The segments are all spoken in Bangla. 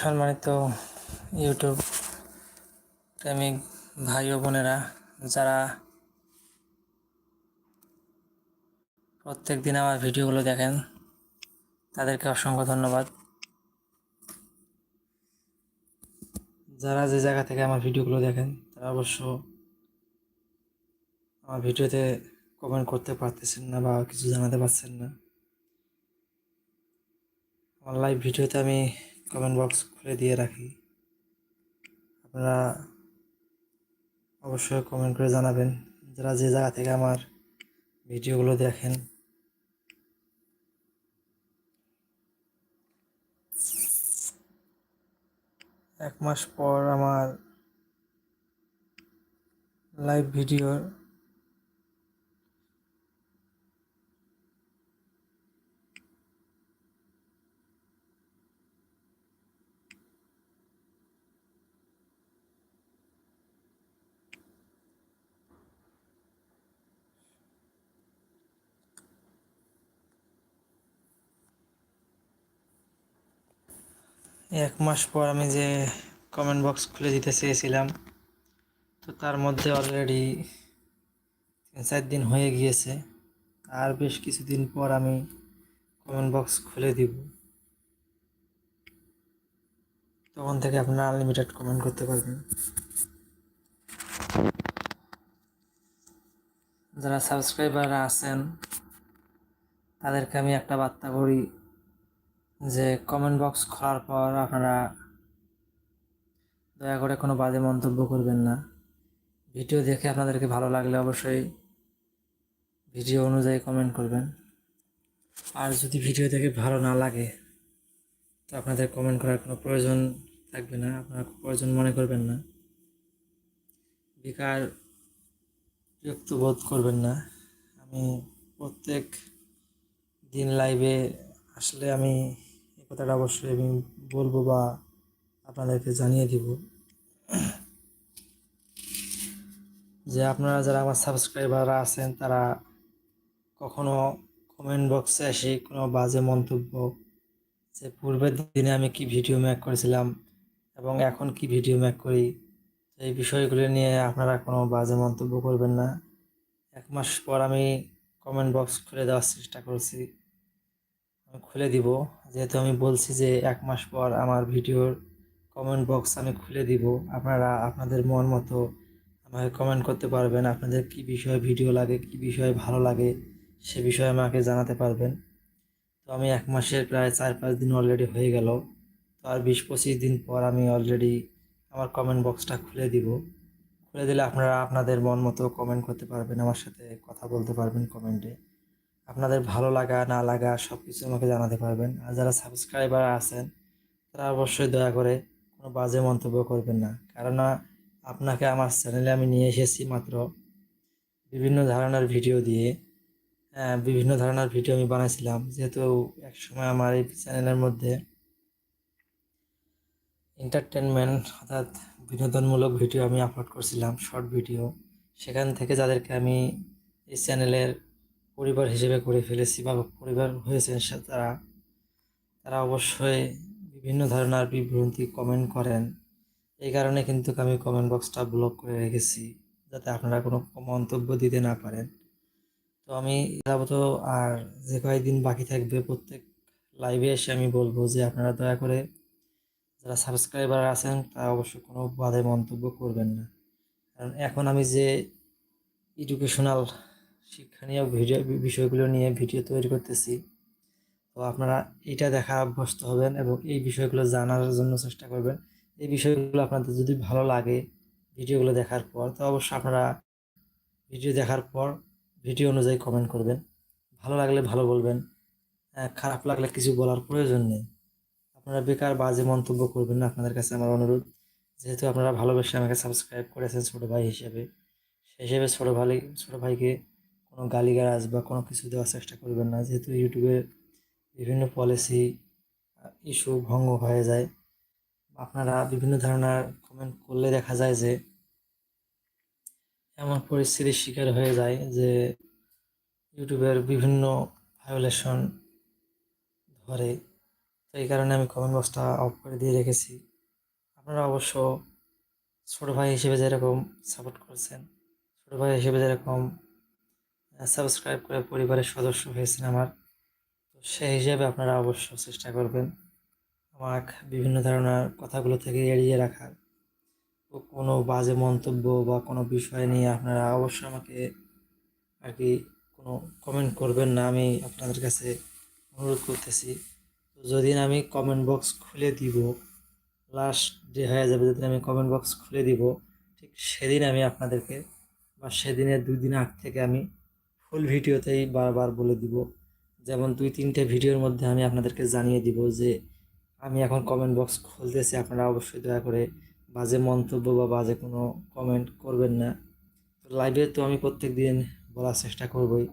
সম্মানিত ইউটিউব প্রেমিক ভাই ও বোনেরা, যারা প্রত্যেক দিন আমার ভিডিওগুলো দেখেন, তাদেরকে অসংখ্য ধন্যবাদ। যারা যে জায়গা থেকে আমার ভিডিওগুলো দেখেন, তারা অবশ্য আমার ভিডিওতে কমেন্ট করতে পারতেছেন না বা কিছু জানাতে পারছেন না। আমার লাইভ ভিডিওতে আমি কমেন্ট বক্স খুলে দিয়ে রাখি। আপনারা অবশ্যই কমেন্ট করে জানাবেন। যারা যে জায়গা থেকে আমার ভিডিওগুলো দেখেন। এক মাস পর আমার লাইভ ভিডিওর এক মাস পর আমি যে কমেন্ট বক্স খুলে দিতে চেয়েছিলাম, তো তার মধ্যে অলরেডি তিন চার দিন হয়ে গিয়েছে। আর বেশ কিছুদিন পর আমি কমেন্ট বক্স খুলে দিব। তখন থেকে আপনারা আনলিমিটেড কমেন্ট করতে পারবেন। যারা সাবস্ক্রাইবাররা আছেন, তাদেরকে আমি একটা বার্তা করি যে কমেন্ট বক্স খোলার পর আপনারা দয়া করে কোনো বাজে মন্তব্য করবেন না। ভিডিও দেখে আপনাদেরকে ভালো লাগলে অবশ্যই ভিডিও অনুযায়ী কমেন্ট করবেন। আর যদি ভিডিও দেখে ভালো না লাগে, তো আপনাদের কমেন্ট করার কোনো প্রয়োজন থাকবে না, আপনারা প্রয়োজন মনে করবেন না। বেকার বিরক্ত বোধ করবেন না। আমি প্রত্যেক দিন লাইভে আসলে আমি কথাটা অবশ্যই আমি বলব বা আপনাদেরকে জানিয়ে দিব। যে আপনারা যারা আমার সাবস্ক্রাইবাররা আছেন, তারা কখনো কমেন্ট বক্সে এসে কোনো বাজে মন্তব্য যে পূর্বের দিনে আমি কি ভিডিও মেক করেছিলাম এবং এখন কি ভিডিও মেক করি, এই বিষয়গুলো নিয়ে আপনারা কোনো বাজে মন্তব্য করবেন না। এক মাস পর আমি কমেন্ট বক্স খুলে দেওয়ার চেষ্টা করছি। আমি খুলে দিব। যেহেতু আমি বলছি যে এক মাস পর আমার ভিডিওর কমেন্ট বক্স আমি খুলে দিব। আপনারা আপনাদের মন মতো আমাকে কমেন্ট করতে পারবেন। আপনাদের কি বিষয়ে ভিডিও লাগে, কি বিষয়ে ভালো লাগে, সে বিষয়ে আমাকে জানাতে পারবেন। তো আমি এক মাসের প্রায় চার পাঁচ দিন অলরেডি হয়ে গেল। তো আর বিশ পঁচিশ দিন পর আমি অলরেডি আমার কমেন্ট বক্সটা খুলে দিব। খুলে দিলে আপনারা আপনাদের মন মতো কমেন্ট করতে পারবেন, আমার সাথে কথা বলতে পারবেন কমেন্টে আপনাদের ভালো লাগা না লাগা সব কিছু আমাকে জানাতে পারবেন। আর যারা সাবস্ক্রাইবার আছেন তারা অবশ্যই দয়া করে কোনো বাজে মন্তব্য করবেন না। কেননা আপনাকে আমার চ্যানেলে আমি নিয়ে এসেছি মাত্র বিভিন্ন ধরনের ভিডিও দিয়ে। হ্যাঁ, বিভিন্ন ধরনের ভিডিও আমি বানাইছিলাম। যেহেতু এক সময় আমার এই চ্যানেলের মধ্যে এন্টারটেনমেন্ট অর্থাৎ বিনোদনমূলক ভিডিও আমি আপলোড করছিলাম শর্ট ভিডিও সেখান থেকে যাদেরকে আমি এই চ্যানেলের পরিবার হিসেবে করে ফেলেছি বা পরিবার হয়েছে তারা তারা অবশ্যই বিভিন্ন ধরনের বিভ্রান্তি কমেন্ট করেন। এই কারণে কিন্তু আমি কমেন্ট বক্সটা ব্লক করে রেখেছি, যাতে আপনারা কোনো মন্তব্য দিতে না পারেন। তো আমি যাবত আর যে কয়েকদিন বাকি থাকবে প্রত্যেক লাইভে এসে আমি বলব যে আপনারা দয়া করে যারা সাবস্ক্রাইবার আছেন, তারা অবশ্যই কোনো বাধে মন্তব্য করবেন না। কারণ এখন আমি যে এডুকেশনাল শিক্ষণীয় ভিডিও, বিষয়গুলো নিয়ে ভিডিও তৈরি করতেছি। তো আপনারা এটা দেখা অভ্যস্ত হবেন এবং এই বিষয়গুলো জানার জন্য চেষ্টা করবেন। এই বিষয়গুলো আপনাদের যদি ভালো লাগে ভিডিওগুলো দেখার পর, তো অবশ্যই আপনারা ভিডিও দেখার পর ভিডিও অনুযায়ী কমেন্ট করবেন। ভালো লাগলে ভালো বলবেন খারাপ লাগলে কিছু বলার প্রয়োজন নেই। আপনারা বেকার বাজে মন্তব্য করবেন না আপনাদের কাছে আমার অনুরোধ। যেহেতু আপনারা ভালোবেসে আমাকে সাবস্ক্রাইব করেছেন ছোটো ভাই হিসেবে, সেই হিসেবে ছোটো ভাই ছোটো ভাইকে কোনো গালিগালাজ বা কোনো কিছু দেওয়ার চেষ্টা করবেন না। যেহেতু ইউটিউবে বিভিন্ন পলিসি ইস্যু ভঙ্গ হয়ে যায়। আপনারা বিভিন্ন ধরনের কমেন্ট করলে দেখা যায় যে এমন পরিস্থিতির শিকার হয়ে যায় যে ইউটিউবের বিভিন্ন ভায়োলেশন ধরে। তো এই কারণে আমি কমেন্ট বক্সটা অফ করে দিয়ে রেখেছি। আপনারা অবশ্য ছোটো ভাই হিসেবে যেরকম সাপোর্ট করছেন, ছোটো ভাই হিসেবে যেরকম সাবস্ক্রাইব করে পরিবারের সদস্য হয়েছেন আমার। তো সেই হিসেবে আপনারা অবশ্য চেষ্টা করবেন আমাকে বিভিন্ন ধরনের কথাগুলো থেকে এড়িয়ে রাখার। কোনো বাজে মন্তব্য বা কোনো বিষয় নিয়ে আপনারা অবশ্যই আমাকে আর কি কোনো কমেন্ট করবেন না, আমি আপনাদের কাছে অনুরোধ করতেছি। তো যদি আমি কমেন্ট বক্স খুলে দিব লাস্ট ডে হয়ে যাবে, যেদিন আমি কমেন্ট বক্স খুলে দিব, ঠিক সেদিন আমি আপনাদেরকে বা সেদিনের দুই দিন আগ থেকে আমি ফুল ভিডিওতেই বারবার বলে দিব। যেমন দুই, তিনটে ভিডিওর মধ্যে আমি আপনাদেরকে জানিয়ে দিব যে, আমি এখন কমেন্ট বক্স খুলতেছি, আপনারা অবশ্যই দয়া করে বাজে মন্তব্য বা বাজে কোনো কমেন্ট করবেন না। তো লাইভে তো আমি প্রত্যেক দিন বলার চেষ্টা করবই।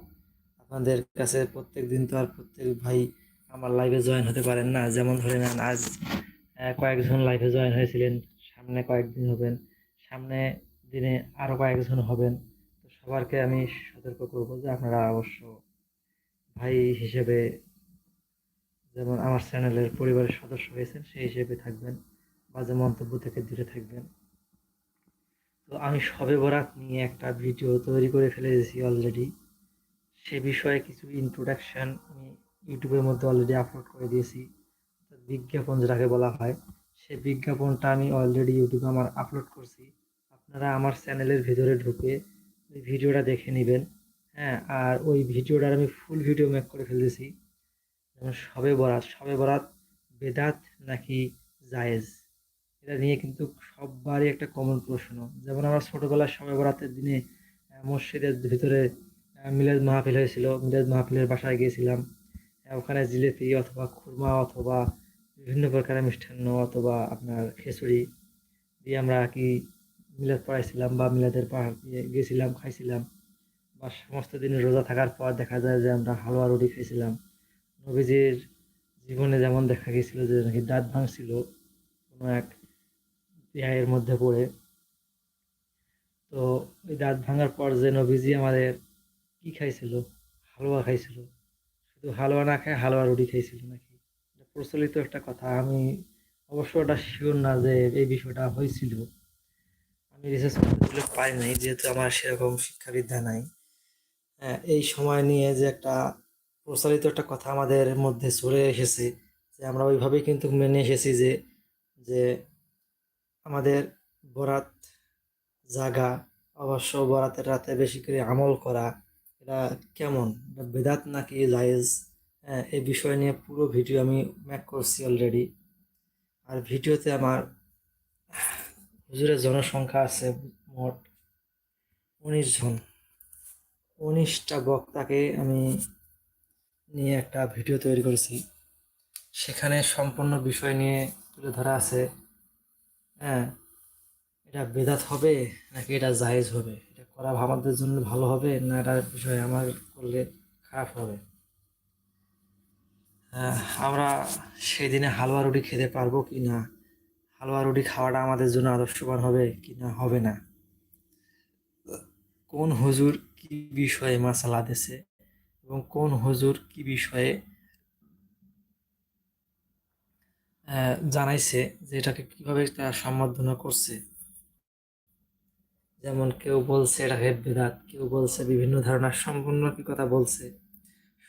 আপনাদের কাছে প্রত্যেক দিন তো আর প্রত্যেক ভাই আমার লাইভে জয়েন হতে পারেন না। যেমন ধরে নেন আজ কয়েকজন লাইভে জয়েন হয়েছিলেন, সামনে কয়েকদিন হবেন, সামনে দিনে আরও কয়েকজন হবেন। সবারকে আমি সতর্ক করব যে আপনারা অবশ্য ভাই হিসেবে যেমন আমার চ্যানেলের পরিবারের সদস্য হয়েছেন, সেই হিসেবে থাকবেন বাজে মন্তব্য থেকে দূরে থাকবেন। তো আমি সবে বরাত নিয়ে একটা ভিডিও তৈরি করে ফেলে ফেলেছি অলরেডি সে বিষয়ে কিছু ইন্ট্রোডাকশন আমি ইউটিউবের মধ্যে অলরেডি আপলোড করে দিয়েছি। বিজ্ঞাপন যেটাকে বলা হয় সেই বিজ্ঞাপনটা আমি অলরেডি ইউটিউবে আমার আপলোড করছি। আপনারা আমার চ্যানেলের ভিতরে ঢুকে ভিডিওটা দেখে নেবেন। হ্যাঁ আর ওই ভিডিওটার আমি ফুল ভিডিও মেক করে ফেলেছি যেমন সবে বরাত সবে বরাত বেদাত নাকি জায়েজ? এটা নিয়ে কিন্তু সববারই একটা কমন প্রশ্ন। যেমন আমরা ছোটোবেলার সবে বরাতের দিনে মসজিদের ভিতরে মিলাদ মাহফিল হয়েছিল। মিলাদ মাহফিলের বাসায় গিয়েছিলাম। ওখানে জিলেপি অথবা খুরমা অথবা বিভিন্ন প্রকারের মিষ্টান্ন অথবা আপনার খিচুড়ি দিয়ে আমরা কি মিলাদ পড়াইছিলাম বা মিলাদের পাহাড় গেছিলাম, খাইছিলাম। বা সমস্ত দিন রোজা থাকার পর দেখা যায় যে আমরা হালুয়া রুটি খেয়েছিলাম নবীজির জীবনে যেমন দেখা গেছিল যে নাকি দাঁত ভাঙছিল কোনো এক বিয়ের মধ্যে পড়ে। তো ওই দাঁত ভাঙার পর যে নবীজি আমাদের কি খাইছিল? হালুয়া খাইছিল। শুধু হালুয়া না খায় হালুয়া রুটি খাইছিল নাকি? প্রচলিত একটা কথা। আমি অবশ্য ওটা শিওর না যে এই বিষয়টা হয়েছিল আমি রিসার্চ করতে পারি নাই, যেহেতু আমার সেরকম শিক্ষাবিদ্যা নাই। হ্যাঁ এই সময় নিয়ে যে একটা প্রচলিত একটা কথা আমাদের মধ্যে চলে এসেছে, যে আমরা ওইভাবেই কিন্তু মেনে এসেছি যে যে আমাদের বরাত জাগা, অবশ্য বরাতের রাতে বেশি করে আমল করা, এটা কেমন? এটা বেদাত নাকি জায়েজ? হ্যাঁ এই বিষয় নিয়ে পুরো ভিডিও আমি ম্যাক করছি অলরেডি আর ভিডিওতে আমার হুজুরের জনসংখ্যা আছে মোট উনিশ জন। উনিশটা বক্তাকে আমি নিয়ে একটা ভিডিও তৈরি করেছি। সেখানে সম্পূর্ণ বিষয় নিয়ে তুলে ধরা আছে হ্যাঁ এটা বেদাত হবে নাকি এটা জায়েজ হবে? এটা করা আমাদের জন্য ভালো হবে না এটা বিষয় আমার করলে খারাপ হবে? হ্যাঁ, আমরা সেই দিনে হালুয়া রুটি খেতে পারব কি না? হালুয়া রুটি খাওয়াটা আমাদের জন্য আদর্শবান হবে কি না? হবে না। কোন হুজুর কি বিষয়ে মাসালা দিছে এবং কোন হুজুর কি বিষয়ে জানাইছে যে এটাকে কীভাবে তারা সম্বর্ধনা করছে? যেমন কেউ বলছে এটা হেদ বেদাত, কেউ বলছে বিভিন্ন ধারণার সম্পূর্ণ কি কথা বলছে।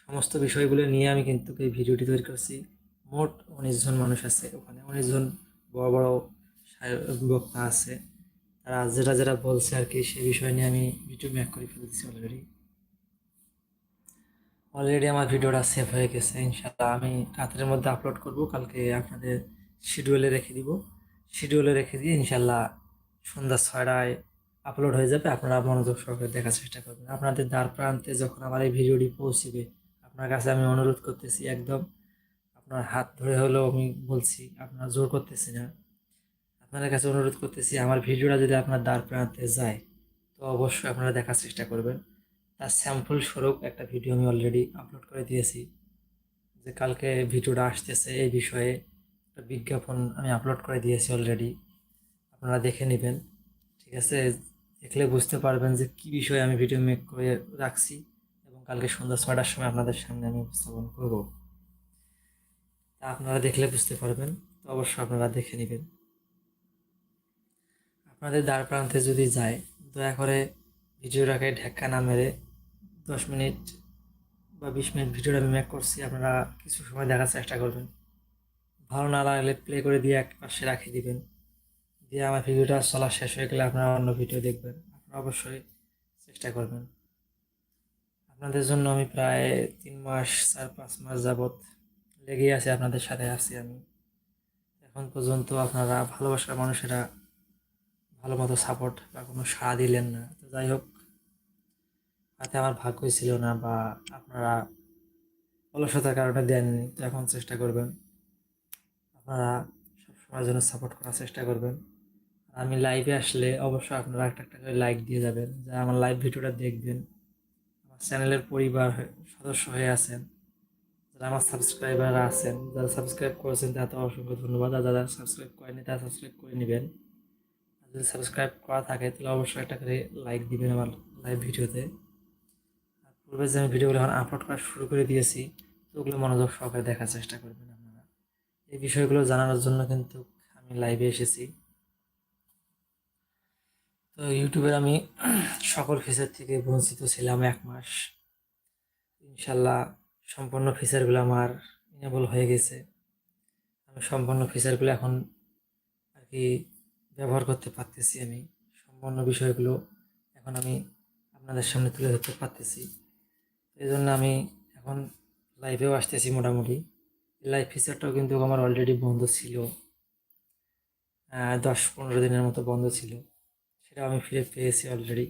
সমস্ত বিষয়গুলো নিয়ে আমি কিন্তু এই ভিডিওটি তৈরি করছি। মোট উনিশ জন মানুষ আছে, ওখানে উনিশ জন বড় বড় বক্তা আছে। তারা যেটা যেটা বলছে আর কি সেই বিষয় নিয়ে আমি ভিডিও ম্যাক করে ফেলেছি অলরেডি অলরেডি আমার ভিডিওটা সেভ হয়ে গেছে ইনশাল্লাহ আমি রাতের মধ্যে আপলোড করব, কালকে আপনাদের শিডিউলে রেখে দিব। শিডিউলে রেখে দিয়ে ইনশাল্লাহ সন্ধ্যা ছয়টায় আপলোড হয়ে যাবে, আপনারা মনোযোগ সহকারে দেখার চেষ্টা করবেন। আপনাদের দ্বার প্রান্তে যখন আমার এই ভিডিওটি পৌঁছবে, আপনার কাছে আমি অনুরোধ করতেছি একদম আপনার হাত ধরে হলেও আমি বলছি, আপনারা জোর করতেছি না। আপনাদের কাছে অনুরোধ করতেছি, আমার ভিডিওটা যদি আপনার দ্বার প্রান্তে যায়, তো অবশ্যই আপনারা দেখার চেষ্টা করবেন। তার স্যাম্পল স্বরূপ একটা ভিডিও আমি অলরেডি আপলোড করে দিয়েছি। যে কালকে ভিডিওটা আসতেছে এই বিষয়ে একটা বিজ্ঞাপন আমি আপলোড করে দিয়েছি অলরেডি আপনারা দেখে নেবেন, ঠিক আছে? দেখলে বুঝতে পারবেন যে কী বিষয়ে আমি ভিডিও মেক করে রাখছি এবং কালকে সন্ধ্যা ছয়টার সময় আপনাদের সামনে আমি উপস্থাপন করব। তা আপনারা দেখলে বুঝতে পারবেন, তো অবশ্যই আপনারা দেখে নেবেন। আপনাদের দ্বার প্রান্তে যদি যায়, দয়া করে ভিডিওটাকে ঢাক্কা না মেরে দশ মিনিট বা বিশ মিনিট ভিডিওটা আমি মেক করছি, আপনারা কিছু সময় দেখার চেষ্টা করবেন। ভালো না লাগলে প্লে করে দিয়ে এক পাশে রাখিয়ে দিবেন। দিয়ে আমার ভিডিওটা চলা শেষ হয়ে গেলে আপনারা অন্য ভিডিও দেখবেন। আপনারা অবশ্যই চেষ্টা করবেন। আপনাদের জন্য আমি প্রায় তিন মাস, চার পাঁচ মাস যাবৎ লেগেই আছি আপনাদের সাথে আছি আমি। এখন পর্যন্ত আপনারা ভালোবাসার মানুষেরা ভালো মতো সাপোর্ট বা কোনো সাড়া দিলেন না। তো যাই হোক, হাতে আমার ভাগ্যই ছিল না বা আপনারা অলসতার কারণে দেননি, তো এখন চেষ্টা করবেন। আপনারা সবসময়ের জন্য সাপোর্ট করার চেষ্টা করবেন। আমি লাইভে আসলে অবশ্যই আপনারা একটা একটা করে লাইক দিয়ে যাবেন। যারা আমার লাইভ ভিডিওটা দেখবেন, আমার চ্যানেলের পরিবার সদস্য হয়ে আছেন যারা আমার সাবস্ক্রাইবাররা আছেন, যারা সাবস্ক্রাইব করেছেন তাতে অসংখ্য ধন্যবাদ। আর যারা সাবস্ক্রাইব করেনি তারা সাবস্ক্রাইব করে নেবেন। আর যদি সাবস্ক্রাইব করা থাকে, তাহলে অবশ্যই একটা করে লাইক দিবেন আমার লাইভ ভিডিওতে। আর পূর্বে যে আমি ভিডিওগুলো এখন আপলোড করা শুরু করে দিয়েছি, তো ওগুলো মনোযোগ সহকারে দেখার চেষ্টা করবেন আপনারা। এই বিষয়গুলো জানানোর জন্য কিন্তু আমি লাইভে এসেছি। তো ইউটিউবের আমি সকল ফিচার থেকে বঞ্চিত ছিলাম এক মাস। ইনশাল্লাহ সম্পূর্ণ ফিচারগুলো আমার ইনেবল হয়ে গেছে। আমি সম্পূর্ণ ফিচারগুলো এখন আর কি ব্যবহার করতে পারতেছি আমি। সম্পূর্ণ বিষয়গুলো এখন আমি আপনাদের সামনে তুলে ধরতে পারতেছি। এই জন্য আমি এখন লাইভেও আসতেছি মোটামুটি। লাইভ ফিচারটাও কিন্তু আমার অলরেডি বন্ধ ছিল। দশ পনেরো দিনের মতো বন্ধ ছিল। সেটাও আমি ফিরে পেয়েছি অলরেডি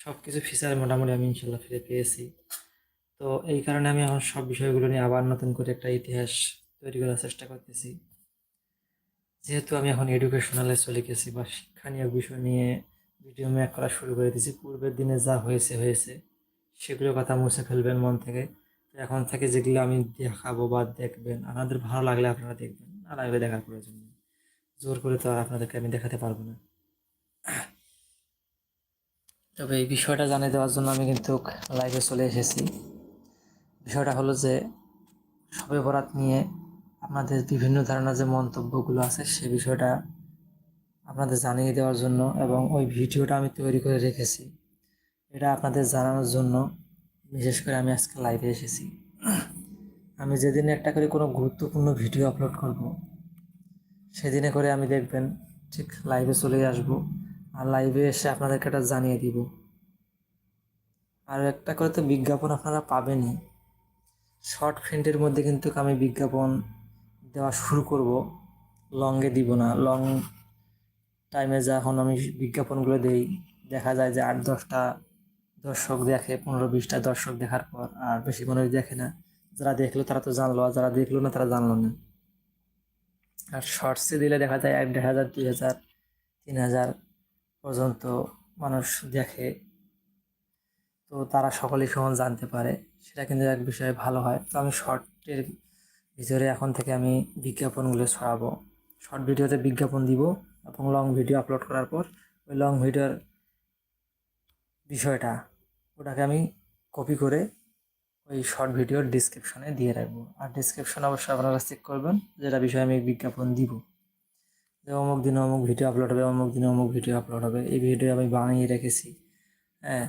সব কিছু ফিচার মোটামুটি আমি ইনশাল্লাহ ফিরে পেয়েছি। তো এই কারণে আমি এখন সব বিষয়গুলো নিয়ে আবার নতুন করে একটা ইতিহাস তৈরি করার চেষ্টা করতেছি। যেহেতু আমি এখন এডুকেশনালে চলে গেছি বা শিক্ষানীয় বিষয় নিয়ে ভিডিও মেক করা শুরু করে দিয়েছি, পূর্বের দিনে যা হয়েছে হয়েছে, সেগুলোর কথা মুছে ফেলবেন মন থেকে। তো এখন থেকে যেগুলো আমি দেখাবো বা দেখবেন আপনাদের ভালো লাগলে আপনারা দেখবেন, না লাগলে দেখার প্রয়োজন নেই। জোর করে তো আর আপনাদেরকে আমি দেখাতে পারব না। তবে এই বিষয়টা জানিয়ে দেওয়ার জন্য আমি কিন্তু লাইভে চলে এসেছি। বিষয়টা হলো যে সবে বরাত নিয়ে আপনাদের বিভিন্ন ধরনের যে মন্তব্যগুলো আছে সে বিষয়টা আপনাদের জানিয়ে দেওয়ার জন্য এবং ওই ভিডিওটা আমি তৈরি করে রেখেছি। এটা আপনাদের জানানোর জন্য বিশেষ করে আমি আজকে লাইভে এসেছি। আমি যেদিন একটা করে কোনো গুরুত্বপূর্ণ ভিডিও আপলোড করব, সেদিনে করে আমি দেখবেন ঠিক লাইভে চলে আসব আর লাইভে এসে আপনাদেরকে এটা জানিয়ে দিব। আর একটা করে তো বিজ্ঞাপন আপনারা পাবেনই। শর্ট ফিল্মের মধ্যে কিন্তু আমি বিজ্ঞাপন দেওয়া শুরু করব। লংয়ে দিব না। লং টাইমে যখন আমি বিজ্ঞাপনগুলো দেই, দেখা যায় যে আট, দশটা দর্শক দেখে, পনেরো, বিশটা দর্শক দেখার পর আর বেশি মানুষ দেখে না। যারা দেখল তারা তো জানলো, আর যারা দেখল না তারা জানলো না। আর শর্টসে দিলে দেখা যায় এক, দেড় হাজার, দুই হাজার, তিন হাজার পর্যন্ত মানুষ দেখে। তো তারা সকলেই সমান জানতে পারে। সেটা কিন্তু এক বিষয়ে ভালো হয়। তো আমি শর্টের ভিতরে এখন থেকে আমি বিজ্ঞাপনগুলো ছড়াবো। শর্ট ভিডিওতে বিজ্ঞাপন দিব এবং লং ভিডিও আপলোড করার পর ওই লং ভিডিওর বিষয়টা ওটাকে আমি কপি করে ওই শর্ট ভিডিওর ডিসক্রিপশনে দিয়ে রাখব। আর ডিসক্রিপশন অবশ্যই আপনারা চেক করবেন যেটা বিষয়ে আমি বিজ্ঞাপন দিব। যে অমুক দিনে অমুক ভিডিও আপলোড হবে, অমুক দিনে অমুক ভিডিও আপলোড হবে। এই ভিডিও আমি বানিয়ে রেখেছি। হ্যাঁ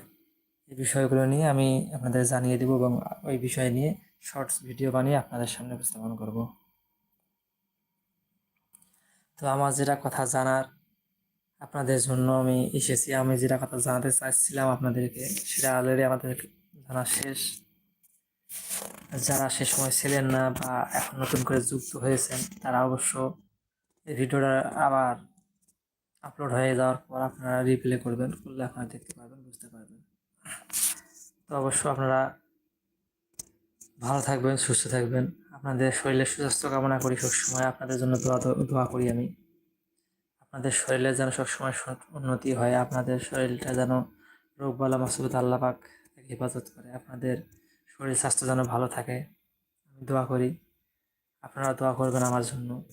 এই বিষয়গুলো নিয়ে আমি আপনাদের জানিয়ে দেবো এবং ওই বিষয় নিয়ে শর্টস ভিডিও বানিয়ে আপনাদের সামনে উপস্থাপন করব। তো আমার যেটা কথা জানার আপনাদের জন্য আমি এসেছি। আমি যেটা কথা জানাতে চাইছিলাম আপনাদেরকে, সেটা অলরেডি আমাদের জানা শেষ। যারা সে সময় ছিলেন না বা এখন নতুন করে যুক্ত হয়েছেন, তারা অবশ্য এই ভিডিওটা আবার আপলোড হয়ে যাওয়ার পর আপনারা রিপ্লে করবেন করলে আপনারা দেখতে পারবেন, বুঝতে পারবেন। তো অবশ্য আপনারা ভালো থাকবেন, সুস্থ থাকবেন। আপনাদের শরীরের সুস্বাস্থ্য কামনা করি সবসময়। আপনাদের জন্য দোয়া দোয়া করি আমি। আপনাদের শরীরে যেন সবসময় উন্নতি হয়। আপনাদের শরীরটা যেন রোগবালা মাসুদ আল্লাহ পাক হেফাজত করে। আপনাদের শরীর স্বাস্থ্য যেন ভালো থাকে। আমি দোয়া করি। আপনারা দোয়া করবেন আমার জন্য।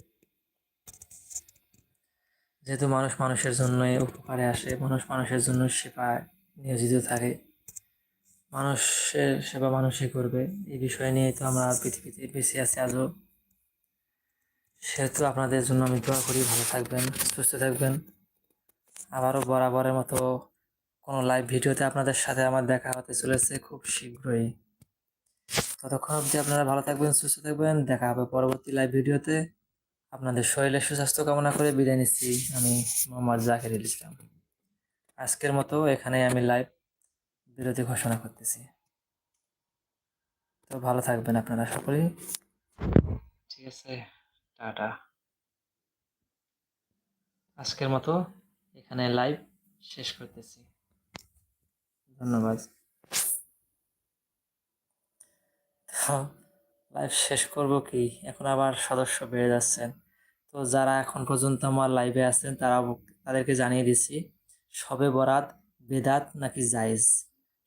যেহেতু মানুষ মানুষের জন্যই উপকারে আসে, মানুষ মানুষের জন্য সেবায় নিয়োজিত থাকে। মানুষের সেবা মানুষই করবে। এই বিষয় নিয়ে তো আমরা পৃথিবীতে বেঁচে আছি আজও। সেহেতু আপনাদের জন্য আমি দোয়া করি, ভালো থাকবেন, সুস্থ থাকবেন। আবারও বরাবরের মতো কোনো লাইভ ভিডিওতে আপনাদের সাথে আমার দেখা হতে চলেছে খুব শীঘ্রই। ততক্ষণ অবধি আপনারা ভালো থাকবেন, সুস্থ থাকবেন। দেখা হবে পরবর্তী লাইভ ভিডিওতে। আপনাদের শরীরের সুস্বাস্থ্য কামনা করে বিদায় নিচ্ছি। আমি মোহাম্মদ জাকির ইসলাম। আজকের মতো এখানে আমি লাইভ বিরতি ঘোষণা করতেছি। তো ভালো থাকবেন আপনারা সকলেই। ঠিক আছে টাটা। আজকের মতো এখানে লাইভ শেষ করতেছি। ধন্যবাদ। লাইভ শেষ করব কি? এখন আবার সদস্য বেড়ে যাচ্ছেন। তো যারা এখন পর্যন্ত আমার লাইভে আছেন তারা তাদেরকে জানিয়ে দিচ্ছি সবে বরাত বেদাত নাকি জায়েজ?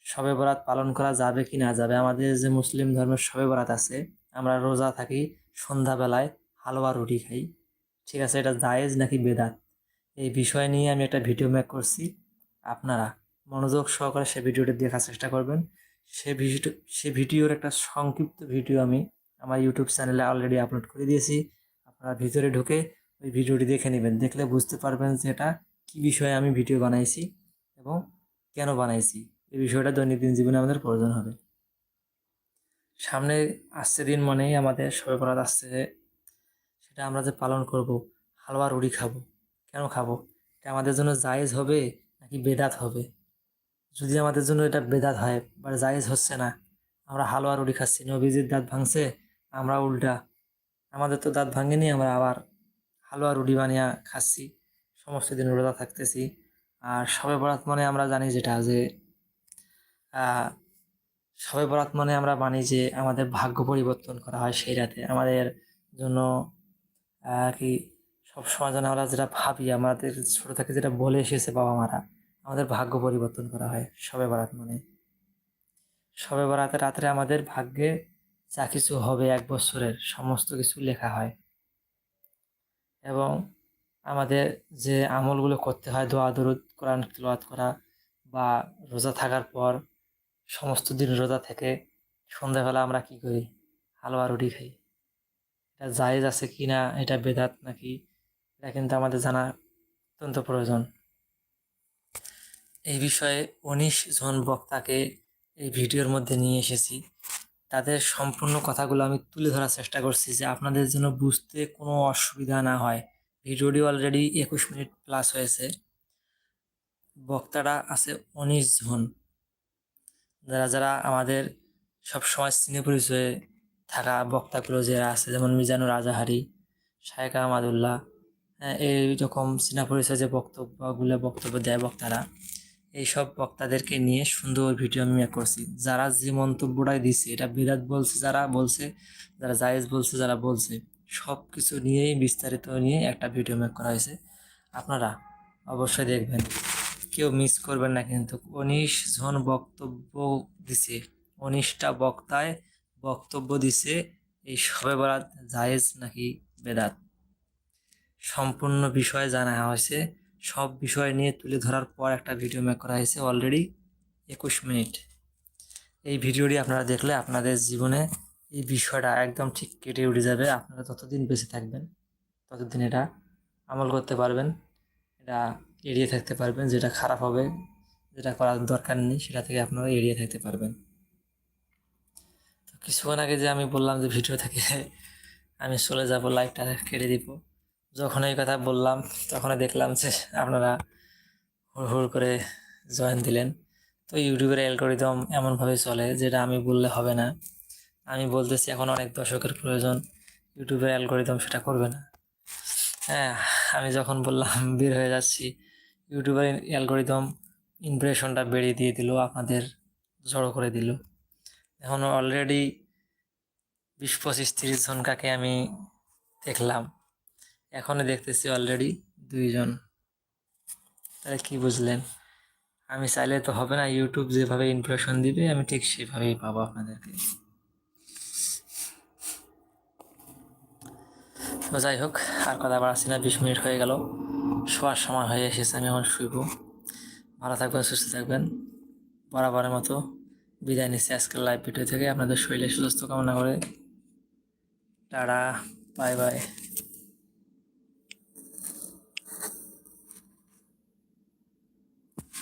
সবে বরাত পালন করা যাবে কি না যাবে? আমাদের যে মুসলিম ধর্মের সবে বরাত আছে, আমরা রোজা থাকি, সন্ধ্যাবেলায় হালুয়া রুটি খাই। ঠিক আছে, এটা জায়েজ নাকি বেদাত? এই বিষয় নিয়ে আমি একটা ভিডিও মেক করছি। আপনারা মনোযোগ সহকারে সে ভিডিওটা দেখার চেষ্টা করবেন। সে ভিডিও সে ভিডিওর একটা সংক্ষিপ্ত ভিডিও আমি আমার ইউটিউব চ্যানেলে অলরেডি আপলোড করে দিয়েছি। আপনারা ভিতরে ঢুকে ওই ভিডিওটি দেখে নেবেন। দেখলে বুঝতে পারবেন যে এটা কী বিষয়ে আমি ভিডিও বানাইছি এবং কেন বানাইছি, এই বিষয়টা দৈনন্দিন জীবনে আমাদের প্রয়োজন হবে। সামনে আসছে দিন মানেই আমাদের সবে বরাত আসছে সেটা আমরা যে পালন করব, হালুয়া রুটি খাব, কেন খাব? এটা আমাদের জন্য জায়েজ হবে নাকি বেদাত হবে? যদি আমাদের জন্য এটা বেদাত হয়, বা জায়েজ হচ্ছে না, আমরা হালুয়া রুটি খাচ্ছি, নবীজির দাঁত ভাঙছে, আমরা উল্টা। আমাদের তো দাঁত ভাঙেনি, আমরা আবার হালুয়া রুটি বানিয়ে খাচ্ছি। সমস্ত দিন রোজা থাকতেছি। আর সবে বরাত মানে আমরা জানি যেটা যে সবে বরাত মানে আমরা মানি যে আমাদের ভাগ্য পরিবর্তন করা হয় সেই রাতে। আমাদের জন্য কি সবসময় যেন আমরা যেটা ভাবি, আমাদের ছোটো থেকে যেটা বলে এসেছে বাবা মারা আমাদের ভাগ্য পরিবর্তন করা হয় সবে বরাত মানে। সবে বরাতের রাত্রে আমাদের ভাগ্যে যা কিছু হবে এক বছরের সমস্ত কিছু লেখা হয়। এবং আমাদের যে আমলগুলো করতে হয়, দোয়া, দরুদ, কোরআন তিলওয়াত করা বা রোজা থাকার পর সমস্ত দিন রোজা থেকে সন্ধ্যাবেলা আমরা কি করি? হালুয়া, রুটি খাই। এটা জায়েজ আছে কি না? এটা বেদাত নাকি? এটা কিন্তু আমাদের জানা অত্যন্ত প্রয়োজন। এই বিষয়ে উনিশ জন বক্তাকে এই ভিডিওর মধ্যে নিয়ে এসেছি। তাদের সম্পূর্ণ কথাগুলো আমি তুলে ধরার চেষ্টা করছি যে আপনাদের জন্য বুঝতে কোনো অসুবিধা না হয়। ভিডিওটি অলরেডি একুশ মিনিট প্লাস হয়েছে। বক্তারা আছে উনিশ জন। যারা যারা আমাদের সবসময় সিনে পরিচয়ে থাকা বক্তাগুলো যারা আছে, যেমন মিজানুর রাজাহারি শায়েক আহমাদুল্লাহ হ্যাঁ এইরকম সিনা পরিচয় যে বক্তব্যগুলো, বক্তব্য দেয় বক্তারা, এইসব বক্তাদেরকে নিয়ে সুন্দর ভিডিও আমি করছি। যারা যে মন্তব্যটাই দিছে এটা বিরাট বলছে, যারা বলছে, যারা জায়েজ বলছে, যারা বলছে সব কিছু নিয়েই বিস্তারিত নিয়ে একটা ভিডিও মেক করা হয়েছে। আপনারা অবশ্যই দেখবেন। কেউ মিস করবেন না কিন্তু উনিশ জন বক্তব্য দিছে। উনিশটা বক্তায় বক্তব্য দিছে এই সবে বরাত জায়েজ নাকি বেদাত? সম্পূর্ণ বিষয় জানা হয়েছে। সব বিষয় নিয়ে তুলে ধরার পর একটা ভিডিও মেক করা হয়েছে অলরেডি একুশ মিনিট। এই ভিডিওটি আপনারা দেখলে আপনাদের জীবনে এই বিষয়টা একদম ঠিক কেটে উঠে যাবে। আপনারা ততদিন বেঁচে থাকবেন, ততদিন এটা আমল করতে পারবেন, এটা এড়িয়ে থাকতে পারবেন, যেটা খারাপ হবে, যেটা করার দরকার নেই, সেটা থেকে আপনারা এড়িয়ে থাকতে পারবেন। তো কিছুক্ষণ আগে যে আমি বললাম যে ভিডিও থেকে আমি চলে যাব, লাইভটা কেটে দিব, যখন এই কথা বললাম তখন দেখলাম যে আপনারা হুড় হুড় করে জয়েন দিলেন। তো ইউটিউবের অ্যালগোরিদম এমনভাবে চলে, যেটা আমি বললে হবে না। আমি বলতেছি, এখন অনেক দর্শকের প্রয়োজন। ইউটিউবের অ্যালগোরিদম সেটা করবে না। হ্যাঁ আমি যখন বললাম, বের হয়ে যাচ্ছি, ইউটিউবের অ্যালগোরিদম ইমপ্রেশনটা বেড়িয়ে দিয়ে দিল, আপনাদের জড়ো করে দিল। এখন অলরেডি বিশ পঁচিশ, তিরিশ জন কাকে আমি দেখলাম। এখনও দেখতেছি অলরেডি দুইজন। তাহলে কি বুঝলেন? আমি চাইলে তো হবে না, ইউটিউব যেভাবে ইমপ্রেশন দিবে, আমি ঠিক সেভাবেই পাবো আপনাদেরকে। তো যাই হোক, আর কথা বাড়াচ্ছি না, বিশ মিনিট হয়ে গেল। শোয়ার সময় হয়ে এসেছে, আমি এখন শুইব। ভালো থাকবেন, সুস্থ থাকবেন। বরাবরের মতো বিদায় নিচ্ছি আজকের লাইভ ভিডিও থেকে। আপনাদের শরীরে সুস্থ কামনা করে। Tata bye bye